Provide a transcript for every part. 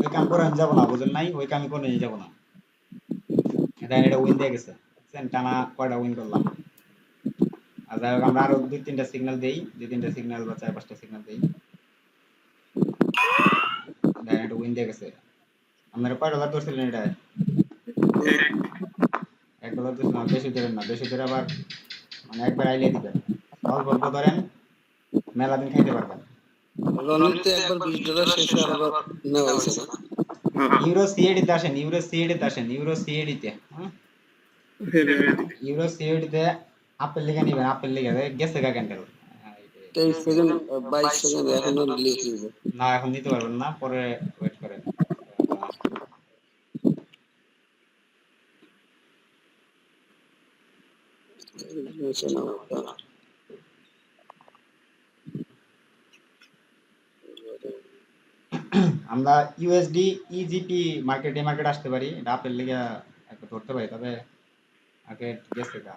ওই কাম করে আমি যাব না নাই ওই করে যাব না। এটা উইন দিয়ে গেছে। টানা কয়টা উইন করলাম। আর যাই হোক, আমরা আরও দুই তিনটা সিগন্যাল দেই তিনটা সিগন্যাল বা চার পাঁচটা সিগন্যাল দেই। এটা উইন দিয়ে গেছে। আপনারা কয় ডলার ধরছিলেন এটা? এক ডলার ধরছিলাম বেশি ধরেন না। বেশি ধরে আবার মানে একবার আইলে দিবেন। অল্প অল্প ধরেন মেলা দিন খাইতে পারবেন। রনিতে একবার বিশ ডলার শেষ আবার নেওয়া হয়েছে না? ইউরো সিএডি আসেন ইউরো আসেন আপেল লিখে নিবেন আপেল লিখে গেছে গা ক্যান্ডেল তেইশ সেকেন্ড বাইশ সেকেন্ড এখনও ডিলিট না এখন নিতে পারবেন না পরে ওয়েট করেন। আমরা ইউএসডি ইজিপি মার্কেট এই মার্কেট আসতে পারি, এটা আপেল লিগে একটু ধরতে পারি, তবে মার্কেট গেছে গা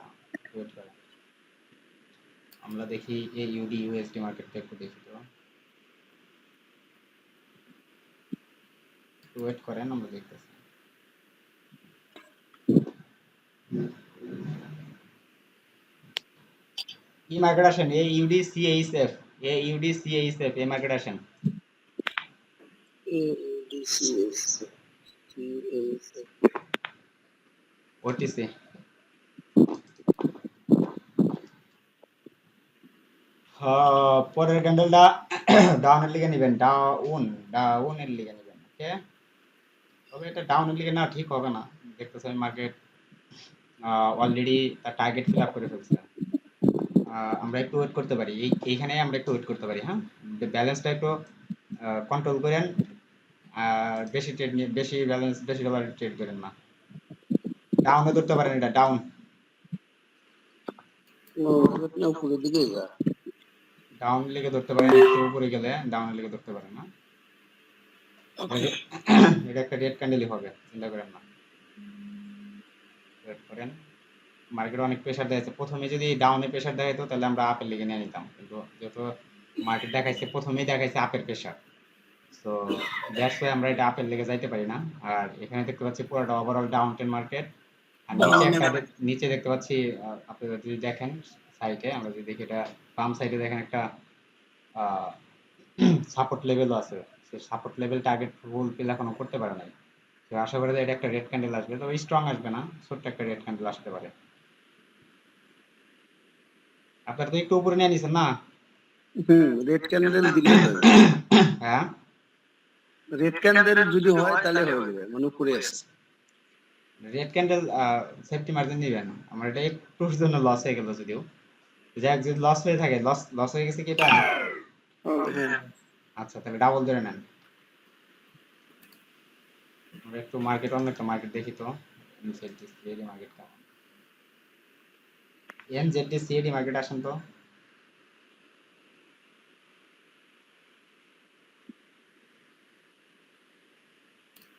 আমরা দেখি এই ইউডি ইউএসডি মার্কেটটা একটু দেখি তো। ওয়েট করেন, আমরা দেখতেছি। এই মার্কেট আসেন এই ইউডি সিএইচএফ এই ইউডি সিএইচএফ এই মার্কেট আসেন। ওটিসি পরের ক্যান্ডেলটা ডাউনের লিগে নেবেন ডাউন ডাউনের লিগে নেবেন ওকে তবে এটা ডাউনের লিগে না ঠিক হবে না দেখতেছেন মার্কেট অলরেডি তার টার্গেট ফিল আপ করে ফেলছে আহ, আমরা একটু ওয়েট করতে পারি এই এইখানে আমরা একটু ওয়েট করতে পারি হ্যাঁ ব্যালেন্সটা একটু কন্ট্রোল করেন আর বেশি ট্রেড নিয়ে বেশি ব্যালেন্স বেশি ডলার ট্রেড করেন না। ডাউনে ধরতে পারেন এটা ডাউন উপরের দিকে যা। ডাউন লিগে ধরতে পারেন একটু উপরে গেলে ডাউনের লিগে ধরতে পারেন না। এটা একটা রেড ক্যান্ডেলই হবে চিন্তা করেন না। ওয়েট করেন। মার্কেটে অনেক প্রেশার দেখাচ্ছে প্রথমে যদি ডাউনে প্রেশার দেখাইতো তাহলে আমরা আপের লিগে নিয়ে নিতাম। কিন্তু যেহেতু মার্কেট দেখাইছে প্রথমেই দেখাইছে আপের প্রেশার তো দ্যাটস ওয়াই আমরা এটা আপের লেগে যাইতে পারি না। আর এখানে দেখতে পাচ্ছি পুরোটা ওভারঅল ডাউন টেন মার্কেট আর নিচে একটা নিচে দেখতে পাচ্ছি আহ, আপনারা যদি দেখেন সাইটে আমরা যদি দেখি এটা বাম সাইডে দেখেন একটা সাপোর্ট লেভেলও আছে। সেই সাপোর্ট লেভেল টার্গেট ফুলফিল এখনও করতে পারে নাই। তো আশা করি যে এটা একটা রেড ক্যান্ডেল আসবে। তবে স্ট্রং আসবে না ছোট্ট একটা রেড ক্যান্ডেল আসতে পারে। আপনারা তো একটু উপরে নিয়ে নিছেন না? হুম রেড ক্যান্ডেল দিলে হ্যাঁ? রেড ক্যান্ডেল যদি হয় তাহলে হয়ে যাবে মানে উপরে আছে। রেড ক্যান্ডেল সেফটি মার্জিন দিবেন আমার এটা একটুর জন্য লস হয়ে গেল যদিও। যাক যদি লস হয়ে থাকে লস লস হয়ে গেছে কি এটা হ্যাঁ। আচ্ছা তাহলে ডাবল ধরে নেন। আমরা একটু মার্কেট অন্য একটা মার্কেট দেখি তো। এনজেডি সিএডি মার্কেট কেমন এনজেডি সিএডি মার্কেট আসেন তো।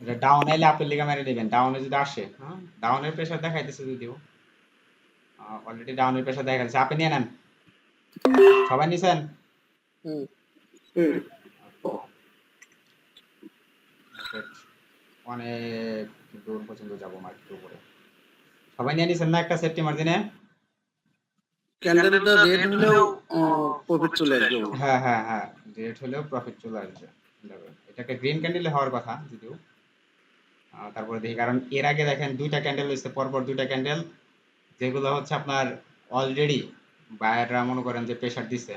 এটা ডাউন এলে আপের লিগা মেরে দিবেন। ডাউনে যদি আসে হ্যাঁ? ডাউনের প্রেশার দেখাইতেছে যদিও। অলরেডি ডাউনের প্রেশার দেখাইতেছে আপনি নিয়ে নেন। সবাই নিছেন? অনেক দূর পর্যন্ত যাব মার্কেটের উপরে। সবাই নিয়ে নিছেন না একটা সেফটি মার্জিনে ক্যান্ডেলটা রেড হলেও প্রফিট চলে আসবে। হ্যাঁ হ্যাঁ হ্যাঁ হলেও প্রফিট চলে আসবে। গ্রিন ক্যান্ডেলে হওয়ার কথা যদিও। তারপরে দেখি কারণ এর আগে দেখেন দুইটা ক্যান্ডেল হয়েছে পরপর দুইটা ক্যান্ডেল যেগুলো হচ্ছে আপনার অলরেডি বায়াররা মনে করেন যে প্রেশার দিছে।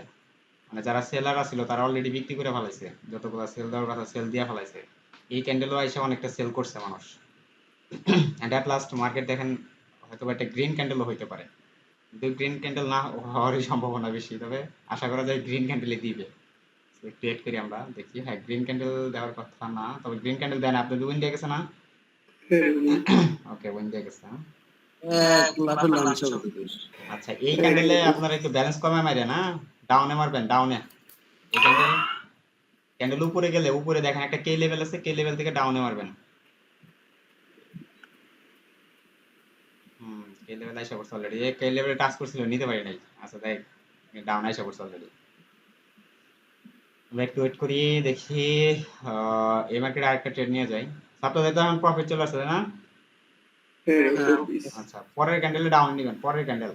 মানে যারা সেলাররা ছিল তারা অলরেডি বিক্রি করে ফেলাইছে। যতগুলো সেল দেওয়ার কথা সেল দিয়ে ফেলাইছে। এই ক্যান্ডেলও এসে অনেকটা সেল করছে মানুষ। অ্যান্ড অ্যাট লাস্ট মার্কেট দেখেন হয়তো বা একটা গ্রিন ক্যান্ডেলও হইতে পারে। গ্রিন ক্যান্ডেল না হওয়ারই সম্ভাবনা বেশি। তবে আশা করা যায় গ্রিন ক্যান্ডেলই দিবে। একটু এড করি আমরা দেখি। হ্যাঁ গ্রিন ক্যান্ডেল দেওয়ার কথা না তবে গ্রিন ক্যান্ডেল দেন আপনি উইন দিয়ে গেছে না? ওকে উইন দিয়ে গেছে। হ্যাঁ। আচ্ছা এই ক্যান্ডেলে আপনারা একটু ব্যালেন্স কমে মারে না? ডাউনে মারবেন ডাউনে ক্যান্ডেল ক্যান্ডেল উপরে গেলে উপরে দেখেন একটা কে লেভেল আছে কে লেভেল থেকে ডাউনে মারবেন। লেভেল আইসা পড়ছে অলরেডি এই কে লেভেলে টাচ করছিল নিতে পারি নাই। আচ্ছা দেখ ডাউন আইসা পড়ছে অলরেডি আমরা একটু ওয়েট করি দেখি আহ, এই মার্কেটে আরেকটা ট্রেড নিয়ে যাই। সপ্তাহে তো এখন প্রফিট চলে আসছে না? আচ্ছা পরের ক্যান্ডেলে ডাউন নেবেন পরের ক্যান্ডেল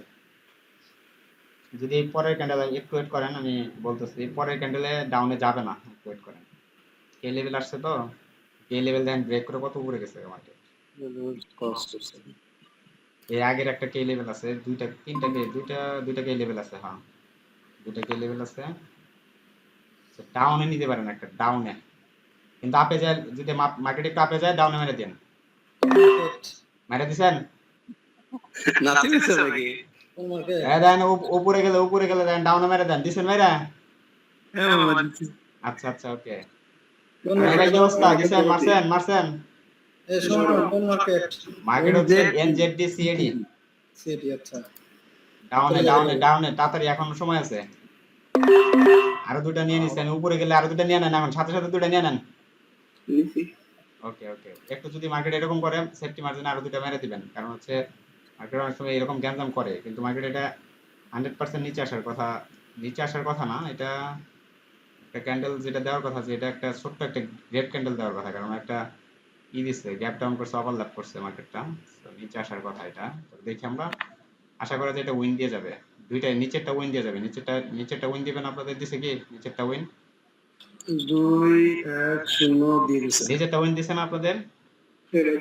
যদি পরের ক্যান্ডেল একটু ওয়েট করেন আমি বলতেছি পরের ক্যান্ডেলে ডাউনে যাবে না একটু ওয়েট করেন। কে লেভেল আসছে তো? কে লেভেল দেখেন ব্রেক করে কত উপরে গেছে মার্কেট এর আগের একটা কে লেভেল আছে দুইটা তিনটা কে দুইটা দুইটা কে লেভেল আছে হ্যাঁ দুইটা কে লেভেল আছে। ডাউনে নিতে পারেন একটা ডাউনে কিন্তু আপে যায় যদি মার্কেটে একটু আপে যায় ডাউনে মেরে দেন। মেরে দিছেন? নাকি? হ্যাঁ দেন উপরে গেলে উপরে গেলে দেন ডাউনে মেরে দেন। দিছেন মেরা? হ্যাঁ। আচ্ছা আচ্ছা ওকে ভাই কি অবস্থা? দিছেন মারছেন মারছেন? মার্কেট হচ্ছে এনজেডডি সিএডি। আচ্ছা। ডাউনে ডাউনে ডাউনে তাড়াতাড়ি এখন সময় আছে। আরও দুটা নিয়ে নিছেন উপরে গেলে আরও দুটা নিয়ে নেন এখন সাথে সাথে দুটা নিয়ে নেন। ওকে ওকে। একটু যদি মার্কেট এরকম করে সেফটি মার্জিন আরও দুটা মেরে দিবেন। কারণ হচ্ছে মার্কেট অনেক সময় এরকম গ্যাঞ্জাম করে কিন্তু মার্কেট এটা হান্ড্রেড পার্সেন্ট নিচে আসার কথা নিচে আসার কথা না এটা একটা ক্যান্ডেল যেটা দেওয়ার কথা যে এটা একটা ছোট্ট একটা গ্রেট ক্যান্ডেল দেওয়ার কথা। কারণ একটা ই দিচ্ছে গ্যাপ ডাউন করছে ওভারল্যাপ করছে মার্কেটটা নিচে আসার কথা এটা। তো দেখি আমরা। আশা করা যায় এটা উইন দিয়ে যাবে। দুইটাই নিচেরটা উইন দিয়ে যাবে। নিচেরটা নিচেরটা উইন দিবেন আপনাদের দিছে কি? নিচেরটা উইন দুই এক শূন্য দিয়ে দিছে। নিচেরটা উইন দিছে না আপনাদের?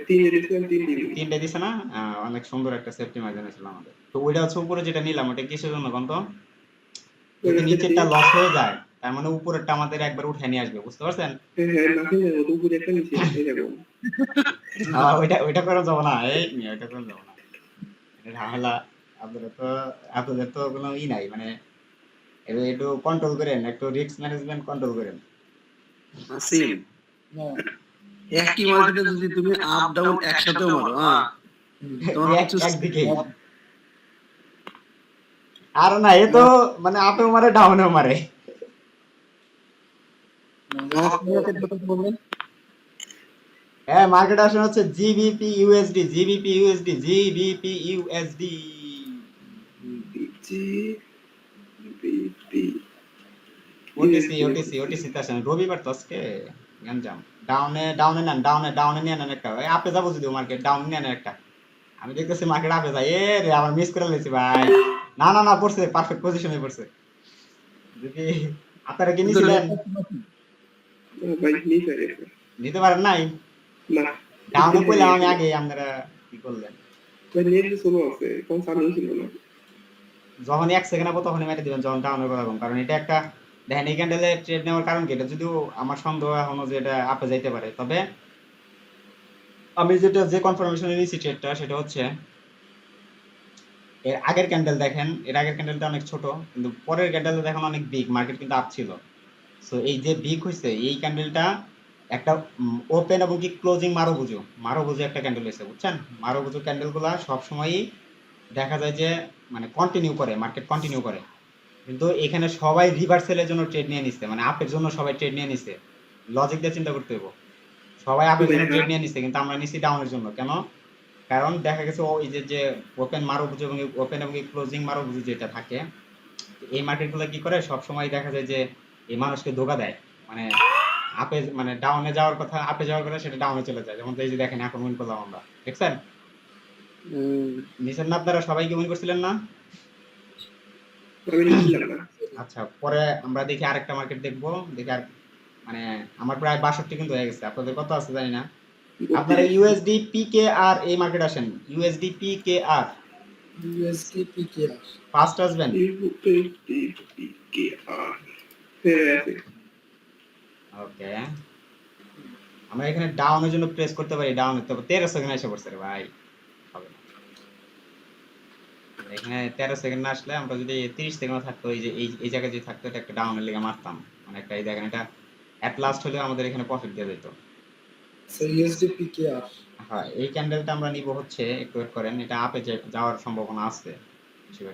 তিন দিয়েছিলাম তিন দিয়ে দিছে। না? অনেক সুন্দর একটা সেফটি মার্জিন ছিল আমাদের। তো ওইটা হচ্ছে উপরে যেটা নিলাম ওটা কিসের জন্য কোন তো নিচেরটা লস হয়ে যায় মানে উপরেরটা আমাদের একবার উঠে নিয়ে আসবে বুঝতে পারছেন? হ্যাঁ, হ্যাঁ, ওইটা ওইটা করে যাব না এই ওইটা করে যাব না। ঝামেলা আপনাদের তো আপনাদের তো কোনো ই নাই মানে একটু কন্ট্রোল করেন একটু রিস্ক ম্যানেজমেন্ট কন্ট্রোল করেন। আসিম, একই মার্কেটে যদি তুমি আপ ডাউন একসাথেও মারো হ্যাঁ। কিছু- আর না এ তো মানে আপেও মারে ডাউনেও মারে। হ্যাঁ মার্কেট আসলে হচ্ছে GBP USD GBP USD GBP USD বিচি, ওটিসি ওটিসি ওটিসি তে আসেন। রবিবার তো আজকে গঞ্জাম ডাউনে ডাউনে নেন ডাউনে ডাউনে নিয়ে নেন একটা। এই আপে যাব যদি মার্কেট ডাউনে নিয়ে নেন একটা। আমি দেখতেছি মার্কেট আপে যায়। এ রে আবার মিস করে লেছি ভাই। না না না পড়ছে পারফেক্ট পজিশনে পড়ছে। যদি আপনারা কি নিছিলেন ভাই, নিচে নিতে পারেন নাই? না, ডাউনে কইলাম আমি আগে আপনারা কি করলেন? ভাই, নেটে slow আছে, কোন চালু ছিল না। যখন এক সেকেন্ড হব তখনই মেরে দিবেন যখন ডাউনের কথা কারণ এটা একটা দেখেন এই ক্যান্ডেলে ট্রেড নেওয়ার কারণ কি? এটা যদিও আমার সন্দেহ এখনও যে এটা আপে যাইতে পারে। তবে আমি যেটা যে কনফার্মেশনে নিয়েছি ট্রেডটা সেটা হচ্ছে এর আগের ক্যান্ডেল দেখেন এর আগের ক্যান্ডেলটা অনেক ছোট কিন্তু পরের ক্যান্ডেলটা দেখেন অনেক বিগ মার্কেট কিন্তু আপ ছিল। সো এই যে বিগ হয়েছে এই ক্যান্ডেলটা একটা ওপেন এবং কি ক্লোজিং মারো বুঝো মারো বুঝো একটা ক্যান্ডেল হয়েছে বুঝছেন? মারো বুঝো ক্যান্ডেলগুলা সবসময়ই দেখা যায় যে মানে কন্টিনিউ করে মার্কেট কন্টিনিউ করে। কিন্তু এখানে সবাই রিভার্সেলের জন্য ট্রেড নিয়ে নিচ্ছে মানে আপের জন্য সবাই ট্রেড নিয়ে নিচ্ছে লজিক দিয়ে চিন্তা করতে হবে সবাই আপের জন্য ট্রেড নিয়ে নিচ্ছে কিন্তু আমরা নিচ্ছি ডাউনের জন্য। কেন? কারণ দেখা গেছে ওই যে যে ওপেন মারো বুঝো এবং ওপেন এবং ক্লোজিং মারো বুঝো যেটা থাকে, এই মার্কেটগুলো কি করে? সব সময় দেখা যায় যে এই মানুষকে ধোকা দেয়। মানে আপে মানে ডাউনে যাওয়ার কথা আপে যাওয়ার কথা সেটা ডাউনে চলে যায়। যেমন এই যে দেখেন এখন উইন করলাম আমরা। দেখছেন? হুম, না আপনারা? সবাই কি উইন করছিলেন না। আচ্ছা পরে আমরা দেখি আরেকটা মার্কেট দেখব। দেখি আর মানে আমার প্রায় বাষট্টি কিন্তু হয়ে গেছে। আপনাদের কত আছে জানি না? আপনারা ইউএসডি পিকে আর এই মার্কেট আসেন। ইউএসডি পিকে আর ইউএসডি পিকেআর ফার্স্ট আসবেন। হ্যাঁ, আছে। ওকে আমরা এখানে ডাউনের জন্য প্রেস করতে পারি ডাউন তেরো সেকেন্ড এসে পড়ছে রে ভাই। হবে না। এখানে তেরো সেকেন্ড না আসলে আমরা যদি তিরিশ সেকেন্ড থাকতো এই যে এই জায়গায় যদি থাকতো এটা একটা ডাউনের লেগে মারতাম। মানে একটা এই দেখেন এটা অ্যাট লাস্ট হলেও আমাদের এখানে প্রফিট দিয়ে যেত হ্যাঁ এই ক্যান্ডেলটা আমরা নিব হচ্ছে একটু ওয়েট করেন এটা আপে যাওয়ার সম্ভাবনা আছে।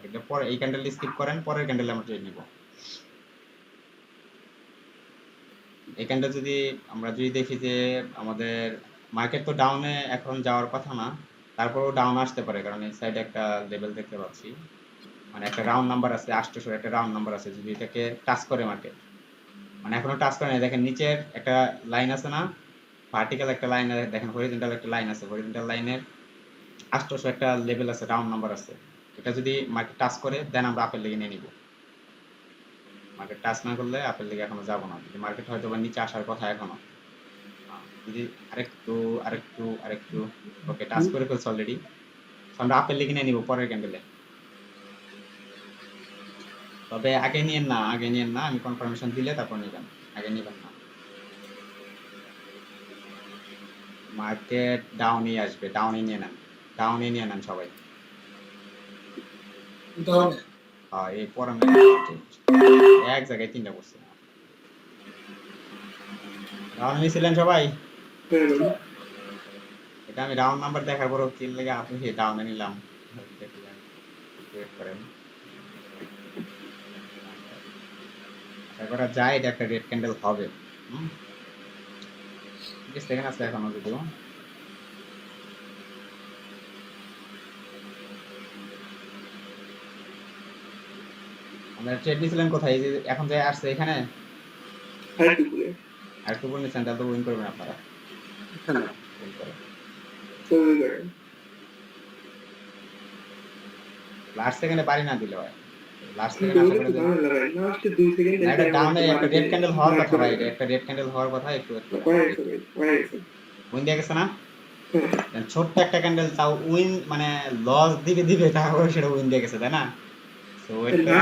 এটা পরে এই ক্যান্ডেল স্কিপ করেন পরের ক্যান্ডেল আমরা ট্রেড নিব। ক্যান্ডেল যদি আমরা যদি দেখি যে আমাদের মার্কেট তো ডাউনে এখন যাওয়ার কথা না, তারপরেও ডাউন আসতে পারে, কারণ এই সাইডে একটা লেভেল দেখতে পাচ্ছি। মানে একটা রাউন্ড নাম্বার আছে আটশোশোর একটা রাউন্ড নাম্বার আছে, যদি এটাকে টাচ করে মার্কেট মানে এখনও টাচ করে না দেখেন নিচের একটা লাইন আছে না ভার্টিক্যাল একটা লাইন দেখেন হরিজন্টাল একটা লাইন আছে হরিজন্টাল লাইনের আটশোশো একটা লেভেল আছে রাউন্ড নাম্বার আছে। এটা যদি মার্কেট টাচ করে দেন আমরা আপেল লেগে নিয়ে নিব। মার্কেট টাচ না করলে আপেল লেগে এখনও যাব না। যদি মার্কেট হয়তো বা নিচে আসার কথা এখনও। যদি আরেকটু আরেকটু আরেকটু ওকে টাচ করে ফেলছে অলরেডি আমরা আপেল লেগে নিয়ে নিব পরের ক্যান্ডেলে তবে আগে নিয়েন না, আগে নিয়েন না, আমি কনফার্মেশন দিলে তারপর নেবেন। আগে নেবেন না। মার্কেট ডাউনই আসবে ডাউনই নিয়ে নেন। ডাউনই নিয়ে নেন সবাই। এই পরে এক জায়গায় তিনটা করছে। ডাউন নিয়েছিলেন সবাই? এটা আমি রাউন্ড নাম্বার দেখার পরও কিল লেগে আপনি ডাউনে নিলাম। দেখলাম ওয়েট করেন করা যায় এটা একটা রেড ক্যান্ডেল হবে। হুম। সেকেন্ড আছে এখনও যদিও আমরা ট্রেড নিয়েছিলেন কোথায়? এই যে এখন যে আসছে এখানে? আর একটু বলে নিচ্ছেন তাহলে তো উইন করবেন আপনারা। লাস্ট সেকেন্ডে বাড়ি না দিলে হয়। লাস্ট সেকেন্ডে ডাউনে একটা রেড ক্যান্ডেল হওয়ার কথা ভাই এটা একটা রেড ক্যান্ডেল হওয়ার কথা একটু উইন দিয়ে গেছে না? দেন ছোট্ট একটা ক্যান্ডেল তাও উইন মানে লস দিবে দিবে তারপরে সেটা উইন দিয়ে গেছে তাই না? তো না।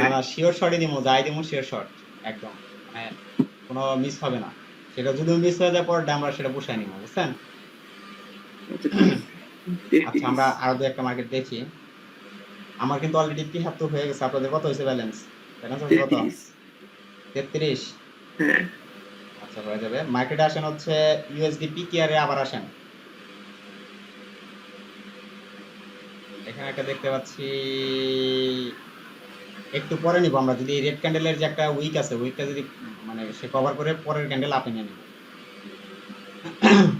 না না শিওর শটই দিমু যাই দিমু শিওর শট একদম। মানে কোনো মিস হবে না। সেটা যদি মিস হয়ে যায় পরে আমরা সেটা বসাই নিব বুঝছেন? আচ্ছা আমরা আরও দু একটা মার্কেট দেখি। আমার কিন্তু অলরেডি তিহাত্তর হয়ে গেছে। আপনাদের কত হয়েছে ব্যালেন্স ব্যালেন্স হচ্ছে কত? তেত্রিশ। আচ্ছা হয়ে যাবে। মার্কেটে আসেন হচ্ছে ইউএসডি পিকিআর এ আবার আসেন। এখানে একটা দেখতে পাচ্ছি। একটু পরে নিব আমরা, যদি রেড ক্যান্ডেলের যে একটা উইক আছে উইকটা যদি মানে সে কভার করে পরের ক্যান্ডেল আপে নিয়ে নিব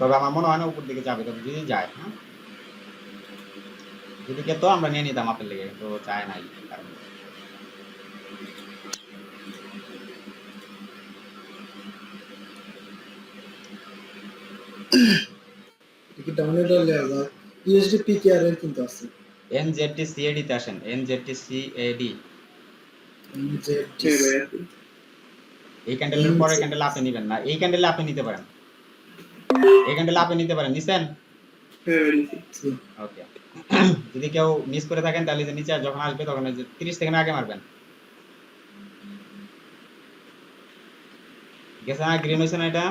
তবে আমার মনে হয় না উপর দিকে যাবে, তবে যদি যায় হ্যাঁ? যদি তো, আমরা নিয়ে নিতাম আপেল লেগে তো চায় নাই, কারণ কি ডাউনে ডলে ইউএসডি পিকেআর এর কিন্তু আছে। এনজেডটি সিএডি তে আসেন এনজেডটি সিএডি এই ক্যান্ডেলের পরে ক্যান্ডেল আপে নিবেন না এই ক্যান্ডেল আপে নিতে পারেন এই ক্যান্ডেল আপে নিতে পারেন নিছেন ওকে যদি কেউ মিস করে থাকেন তাহলে যে নিচে যখন আসবে তখন যে 30 সেকেন্ড আগে মারবেন গেছে না গ্রিন হয়েছে না এটা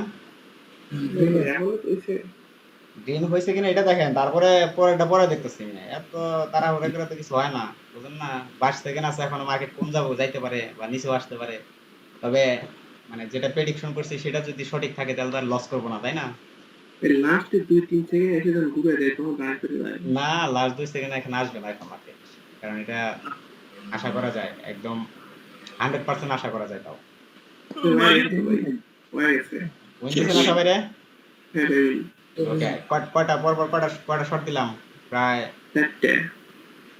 গ্রিন হয়েছে কিনা এটা দেখেন তারপরে পরেরটা পরে দেখতেছি। এত তাড়াহুড়া করে তো কিছু হয় না বুঝলেন না? বাইশ সেকেন্ড আছে এখন মার্কেট কম যাব যাইতে পারে বা নিচেও আসতে পারে। তবে মানে যেটা প্রেডিকশন করছি সেটা যদি সঠিক থাকে তাহলে তো আর লস করব না তাই না? লাস্টে দুই তিন সেকেন্ড এসে যখন ঘুরে দেয় তখন গাছ করে যায় না। লাস্ট দুই সেকেন্ড এখন আসবে না এখন মার্কেট কারণ এটা আশা করা যায় একদম হান্ড্রেড পার্সেন্ট আশা করা যায় তাও। হয়ে গেছে উইন দিছে না সবাই রে? হ্যাঁ কয়টা পর পর কয়টা কয়টা শট দিলাম? প্রায়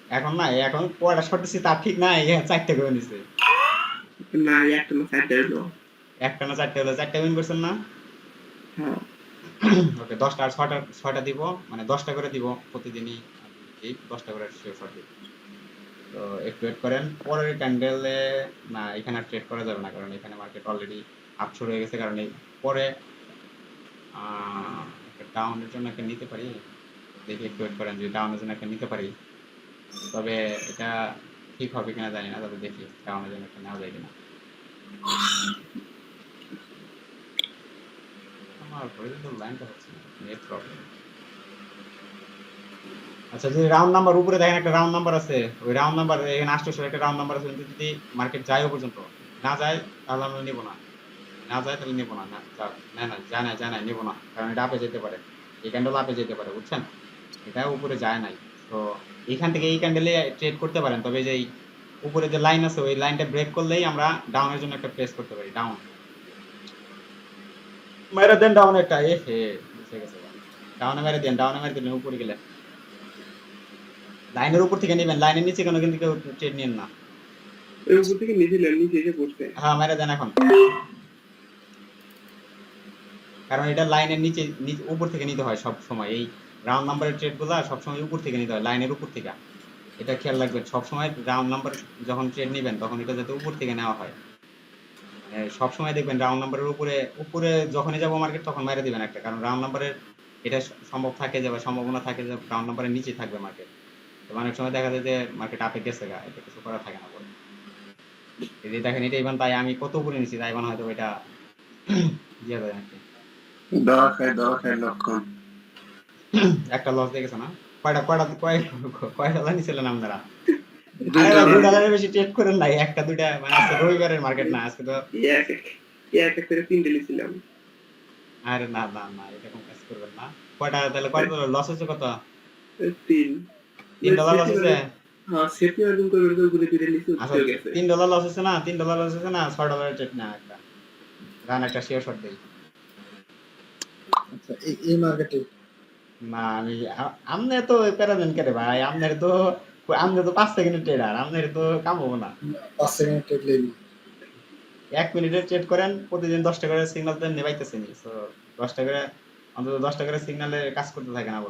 এখন না এখন কয়টা শট দিছি তা ঠিক নাই এ চারটে করে নিছে। না একটা না চারটে হলো একটা না চারটে হলো চারটে উইন করছেন না? হ্যাঁ। ওকে দশটা আর ছয়টা ছয়টা দিব মানে দশটা করে দিব প্রতিদিনই এই দশটা করে শট দিব তো একটু ওয়েট করেন পরের ক্যান্ডেলে না এখানে ট্রেড করা যাবে না কারণ এখানে মার্কেট অলরেডি আপ শুরু হয়ে গেছে কারণ এই পরে ডাউনের জন্য একটা নিতে পারি। দেখি একটু ওয়েট করেন, যদি ডাউনের জন্য একটা নিতে পারি। তবে এটা ঠিক হবে কিনা জানি না, তবে দেখি ডাউনের জন্য একটা নেওয়া যায় কিনা। আমার হরিজন্টাল লাইনটা হচ্ছে না, নেট প্রবলেম আচ্ছা যদি রাউন্ড নাম্বার উপরে দেখেন, একটা রাউন্ড নাম্বার আছে। ওই রাউন্ড নাম্বার এখানে আটশোশো একটা রাউন্ড নাম্বার আছে যদি মার্কেট যায় পর্যন্ত, না যায়, তাহলে আমরা নেব না। না যায় তাহলে নেব না না না না যায় না যায় না নেব না কারণ এটা আপে যেতে পারে এই ক্যান্ডেল আপে যেতে পারে বুঝছেন? এটা উপরে যায় নাই তো এখান থেকে এই ক্যান্ডেলে ট্রেড করতে পারেন তবে যে উপরে যে লাইন আছে ওই লাইনটা ব্রেক করলেই আমরা ডাউনের জন্য একটা প্রেস করতে পারি ডাউন মেরে দেন ডাউন একটা এ হে মিশে গেছে ডাউনে মেরে দেন ডাউনে মেরে দিলেন উপরে গেলে। লাইনের উপর থেকে নেবেন লাইনের নিচে কোনো কিন্তু কেউ ট্রেড নেন না। এর উপর থেকে নিচে নিচে এসে পড়ছে হ্যাঁ মেরে দেন এখন। কারণ এটা লাইনের নিচে উপর থেকে নিতে হয় সব সময়। এই রাউন্ড নাম্বারের ট্রেডগুলা সব সময় উপর থেকে নিতে হয় লাইনের উপর থেকে। এটা খেয়াল রাখবেন, সব সময় রাউন্ড নাম্বার যখন ট্রেড নেবেন, তখন এটা যাতে উপর থেকে নেওয়া হয়। সব সময় দেখবেন রাউন্ড নাম্বারের উপরে উপরে যখনই যাব মার্কেট তখন মেরে দিবেন একটা। কারণ রাউন্ড নাম্বারের এটা সম্ভব থাকে যে বা সম্ভাবনা থাকে যে রাউন্ড নাম্বারের নিচে থাকবে মার্কেট তো অনেক সময় দেখা যায় যে মার্কেট আপে গেছে গা এটা কিছু করা থাকে না পরে এই যে দেখেন, এটা ইভান তাই আমি কত উপরে নিছি, তাই ইভান হয়তো এটা দিয়ে দেয় নাকি। দরা খায় দরা খায় লক্ষণ একটা লস দেখেছ না? কয়টা কয়টা কয় কয়টা লাইন ছিলেন আপনারা দুই বেশি ট্রেড করেন নাই। একটা দুইটা মানে আজকে রবিবারের মার্কেট না আজকে তো এক এক তিনটে আরে না না না এরকম কাজ করবেন না। কয়টা তাহলে কয়টা লস কত? তিন। তিন ডলার লস হচ্ছে হ্যাঁ আচ্ছা তিন ডলার লস না? তিন ডলার লস না? ছয় ডলারের ট্রেড না একটা। রান একটা শেয়ার শট দেই। আচ্ছা এই এই মার্কেটে? না আমি আমনে তো প্যারাদেন কে ভাই আমনের তো আমনে তো পাঁচ সেকেন্ডের ট্রেডার আমনের তো কাম হব না। পাঁচ সেকেন্ড ট্রেড লেগে এক মিনিটের ট্রেড করেন প্রতিদিন দশটা করে নেবাইতেছেন তো দশটা করে অন্তত দশটা করে সিগনালে কাজ করতে থাকেন না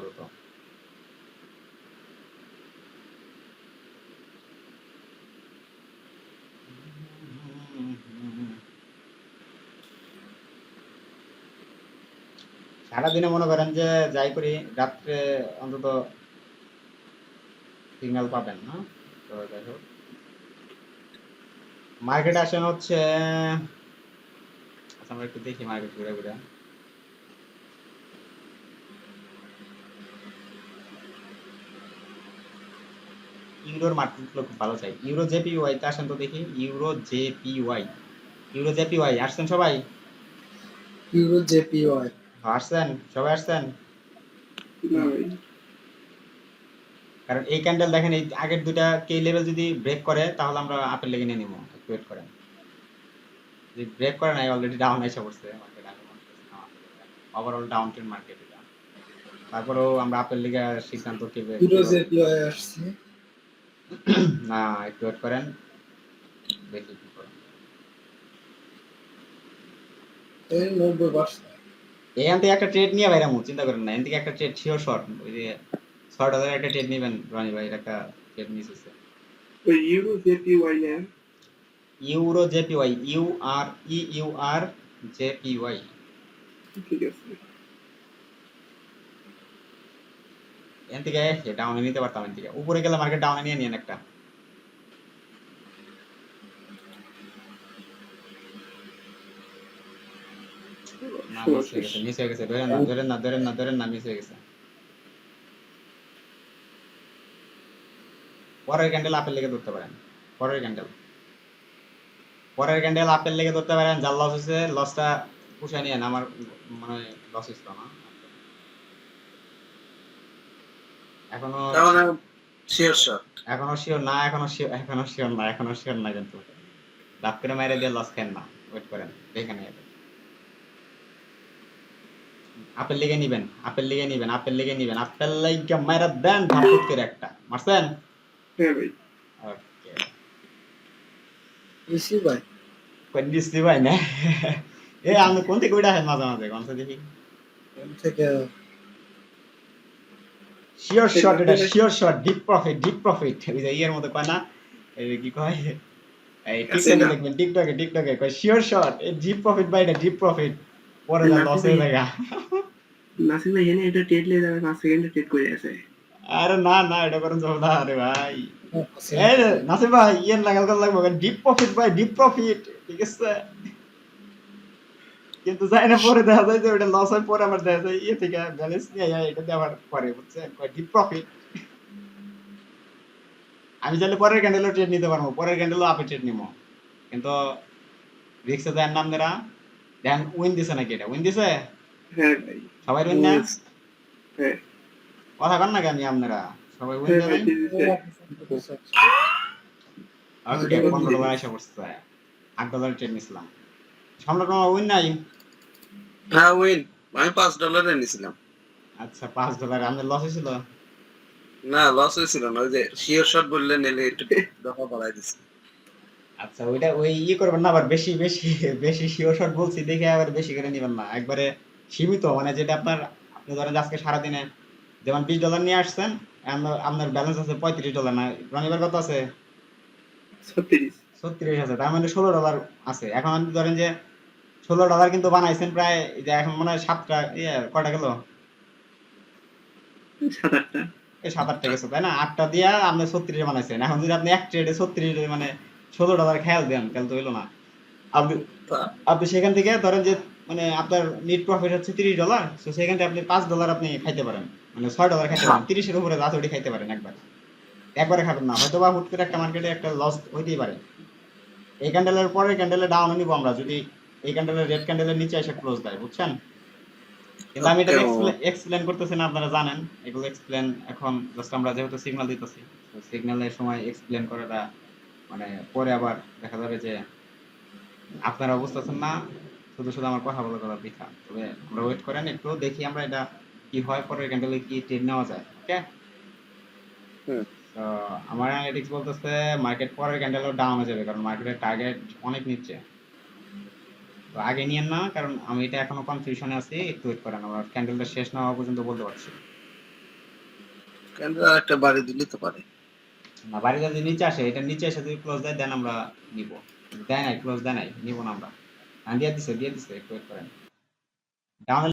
সারাদিনে মনে করেন যে যাই করি, রাত্রে অন্তত সিগন্যাল পাবেন না তো যাই হোক। মার্কেট আসেন হচ্ছে আচ্ছা আমরা একটু দেখি মার্কেট ঘুরে ঘুরে। ইউরোর মার্কেটগুলো খুব ভালো চাই। ইউরো জেপিওয়াই তে আসেন তো দেখি। Euro JPY. ইউরো জেপিওয়াই, আসছেন সবাই? Euro JPY. আসছেন? সবাই আসছেন? কারণ এই ক্যান্ডেল দেখেন এই আগের দুটা কে লেভেল যদি ব্রেক করে তাহলে আমরা আপেল লেগে নিয়ে নিবো একটু ওয়েট করেন। যদি ব্রেক করে নাই অলরেডি ডাউন এসে পড়ছে market overall down trend market এটা। তারপরেও আমরা আপেল লিগে সিদ্ধান্ত কি না একটু ওয়েট করেন। দেখি কি করেন এই নব্বই পার্সেন্ট এখান থেকে একটা ট্রেড নিয়ে বাইরে চিন্তা করেন না। এখান থেকে একটা ট্রেড শিওর শর্ট ওই যে ছয় ডলার একটা ট্রেড নেবেন রনি ভাই একটা ট্রেড মিস হচ্ছে ওই ইউরো জেপি ওয়াই না euro JPY U R E U R JPY. ঠিক আছে। এখান থেকে ডাউনে নিতে পারতাম এখান থেকে। উপরে গেলে মার্কেট ডাউনে নিয়ে নিন একটা। না মিস গেছে মিস হয়ে গেছে ধরেন না ধরেন না ধরেন না ধরেন না মিস হয়ে গেছে। পরের ক্যান্ডেল আপেল লেগে ধরতে পারেন পরের ক্যান্ডেল পরের ক্যান্ডেল আপেল লেগে ধরতে পারেন যার লস হচ্ছে লসটা পুষে নিয়ে আমার মনে হয় লস হচ্ছিল না। এখনও মানে শট এখনও শিওর না এখনও শিওর এখনও শিওর না এখনও শিওর না কিন্তু। ডাব করে মাইরে দিয়ে লস খেন না ওয়েট করেন দেখে নিয়ে আপেল লিগে নিবেন আপেল লিগে নিবেন আপেল লিগে নিবেন আপেল লাইগা মাইরা দেন ধাপুত করে একটা। মারছেন? হ্যাঁ ভাই। ওকে। ঋষি ভাই। কোন দিছি ভাই না? এ আমি কোন থেকে উড়া মাঝে মাঝে? কোন থেকে? শিওর শট এটা sure shot deep profit deep profit ওই যে ইয়ের মধ্যে কয় না? কি কয়? এই টিকটকে? দেখবেন টিকটকে টিকটকে কয় শিওর শট এই ডিপ প্রফিট বাই এটা ডিপ প্রফিট পরে যা লস ভাই এটা যাবে পাঁচ সেকেন্ডে করে আছে। আরে না না এটা করেন যাব না আরে ভাই এই রে, ভাই ইয়েন লাগাল করা লাগবে ডিপ প্রফিট ভাই ডিপ প্রফিট ঠিক আছে? কিন্তু যাই না পরে দেখা যায় যে ওটা লস হয় পরে আবার দেখা যায় ইয়ে থেকে ব্যালেন্স নিয়ে যায় এটা দিয়ে পরে বুঝছেন? ডিপ প্রফিট আমি চাইলে পরের ক্যান্ডেলও ট্রেড নিতে পারব পরের ক্যান্ডেলও আপে ট্রেড নিবো। কিন্তু রিক্সে যায় নাম দেরা দেন উইন দিছে নাকি এটা উইন দিছে হ্যাঁ সবাই উইন না? হ্যাঁ কথা কন না কেন আপনারা? সবাই উইন নাই? দিছে। ওকে পনেরো ডলার এসে পড়ছে আট ডলার ট্রেড নিছিলাম সম্রাট মামা উইন নাই? হ্যাঁ উইন আমি পাঁচ ডলারে নিছিলাম আচ্ছা পাঁচ ডলার আমাদের লস হয়েছিল? না লস হয়েছিল না ওই যে শিওর শট বললে নিলে একটু দফা বাড়াই দিছি আচ্ছা ওইটা ওই ই করবেন না আবার বেশি বেশি বেশি শিওর শট বলছি দেখে আবার বেশি করে নেবেন না। একবারে সীমিত মানে যেটা আপনার আপনি ধরেন আজকে সারাদিনে যেমন বিশ ডলার নিয়ে আসছেন আপনার- ব্যালেন্স আছে পঁয়ত্রিশ ডলার না রনিবার কত আছে? ছত্রিশ। ছত্রিশ আছে তার মানে ষোলো ডলার আছে। এখন আপনি ধরেন যে ষোলো ডলার কিন্তু বানাইছেন প্রায় যে এখন মনে হয় সাতটা ইয়ে কটা গেল? সাত আটটা। এই সাত আটটা গেছে তাই না? আটটা দিয়ে আপনি ছত্রিশ বানাইছেন। এখন যদি আপনি এক ট্রেডে ছত্রিশ মানে ষোলো ডলার খেয়াল দেন তো হইল না। আপনি আপনি সেখান থেকে ধরেন যে মানে আপনার নেট প্রফিট হচ্ছে তিরিশ ডলার তো সেখান থেকে আপনি পাঁচ ডলার আপনি খাইতে পারেন। মানে ছয় ডলার খাইতে পারেন। তিরিশের উপরে খাইতে পারেন একবার। একবারে খাবেন না। হয়তো বা হুট করে একটা মার্কেটে একটা লস হইতেই পারে। এই ক্যান্ডেলের পরের ক্যান্ডেলে ডাউন নিব আমরা। যদি এই ক্যান্ডেলের রেড ক্যান্ডেলের নিচে এসে ক্লোজ দেয় বুঝছেন? কিন্তু আমি এটা এক্সপ্লেন করতেছি না আপনারা জানেন। এগুলো এক্সপ্লেন এখন জাস্ট আমরা যেহেতু সিগন্যাল দিতেছি সিগন্যালের সময় এক্সপ্লেন করাটা মানে পরে আবার দেখা যাবে যে আপনারা বুঝতেছেন না শুধু শুধু আমার কথা বলে কথা বৃথা তবে আমরা ওয়েট করেন একটু দেখি আমরা এটা কি হয় পরের ক্যান্ডেলে কি ট্রেড নেওয়া যায় ওকে তো আমার অ্যানালিটিক্স বলতেছে মার্কেট পরের ক্যান্ডেলও ডাউন হয়ে যাবে কারণ মার্কেটের টার্গেট অনেক নিচে। তো আগে নিয়েন না কারণ আমি এটা এখনও কনফিউশনে আছি একটু ওয়েট করেন আমার ক্যান্ডেলটা শেষ না হওয়া পর্যন্ত বলতে পারছি। ক্যান্ডেল একটা বাড়ি দিলে তো পারে। না বাড়িটা যদি নিচে আসে, এটা নিচে এসে যদি ক্লোজ দেয় দেন আমরা নিব। দেয় নাই ক্লোজ দেয় নাই, নিব না আমরা। হ্যাঁ, দিয়ে দিছে দিয়ে দিছে, একটু করেন। ডাউন